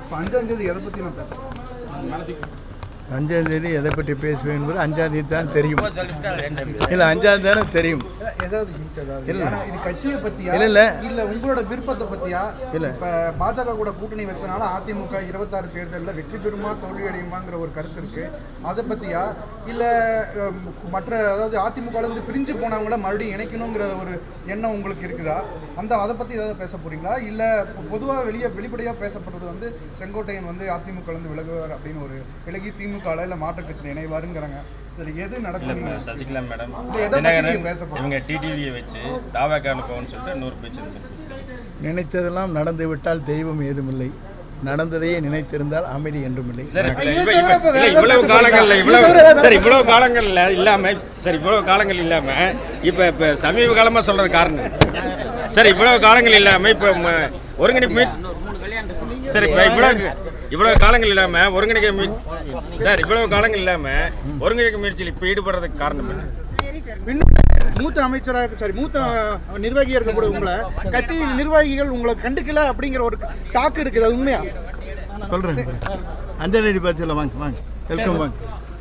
இப்போ அஞ்சாம் தேதி எதை பற்றி நான் பேசுகிறேன் அஞ்சாம் தேதி எதை பற்றி பேசுவேன் என்பது அஞ்சாம் தேதி தான் தெரியும். இல்லை அஞ்சாம் தேதி தானே தெரியும். ஏதாவது ஏதாவது? இது கட்சியை பத்தியா? இல்ல, இல்ல. உங்களோட விருப்பத்தை பத்தியா? இல்ல. இப்ப பாஜக கூட கூட்டணி வச்சனால அதிமுக இருபத்தாறு தேர்தலில் வெற்றி பெறுமா தோல்வி அடையுமாங்கிற ஒரு கருத்து இருக்கு. அதை பத்தியா? இல்ல மற்ற அதாவது அதிமுக ல இருந்து பிரிஞ்சு போனவங்கள மறுபடியும் இணைக்கணுங்கிற ஒரு எண்ணம் உங்களுக்கு இருக்குதா? அந்த அதை பத்தி ஏதாவது பேச போறீங்களா? இல்ல பொதுவா வெளியே வெளிப்படையா பேசப்படுறது வந்து செங்கோட்டையன் வந்து அதிமுக இருந்து விலகுவார் அப்படின்னு ஒரு விலகி திமுக இல்ல மாற்றுக் கட்சியில் இணைவாருங்கிறாங்க. இதுல எது நடக்கும் இல்ல, சசிகலா மேடம்? இவங்க டிடிவியை வச்சு தாவாக்கா அனுப்பவும்னு சொல்லிட்டு நூறு பேச்சு நினைத்ததெல்லாம் நடந்து விட்டால் தெய்வம் ஏதுமில்லை. நடந்ததையே நினைத்திருந்தால் அமைதி வேற இல்ல, இவ்வளவு காலங்கள்ல இவ்வளவு? சரி இவ்வளவு காலங்கள்ல இல்லாம சரி இவ்வளவு காலங்கள் இல்லாம இப்ப இப்ப சமீப காலமா சொல்றது காரணம். சரி இவ்வளவு காலங்கள் இல்லாம இப்ப ஒருங்கிணைப்பு சரி இப்ப இவ்வளவு இவ்வளவு காலங்கள் இல்லாம ஒருங்கிணைக்க மீ சார் இவ்வளவு காலங்கள் இல்லாம ஒருங்கிணைக்க முயற்சியில் இப்ப ஈடுபடுறதுக்கு காரணம் என்ன? மூத்த அமைச்சராக சாரி மூத்த நிர்வாகியாக இருக்க கூட உங்களை கட்சியின் நிர்வாகிகள் உங்களை கண்டுக்கல அப்படிங்கிற ஒரு டாக் இருக்குது அது உண்மையா? சொல்கிறேன் அஞ்சாம் தேதி பார்த்து வாங்க வாங்க. வெல்கம் வாங்க.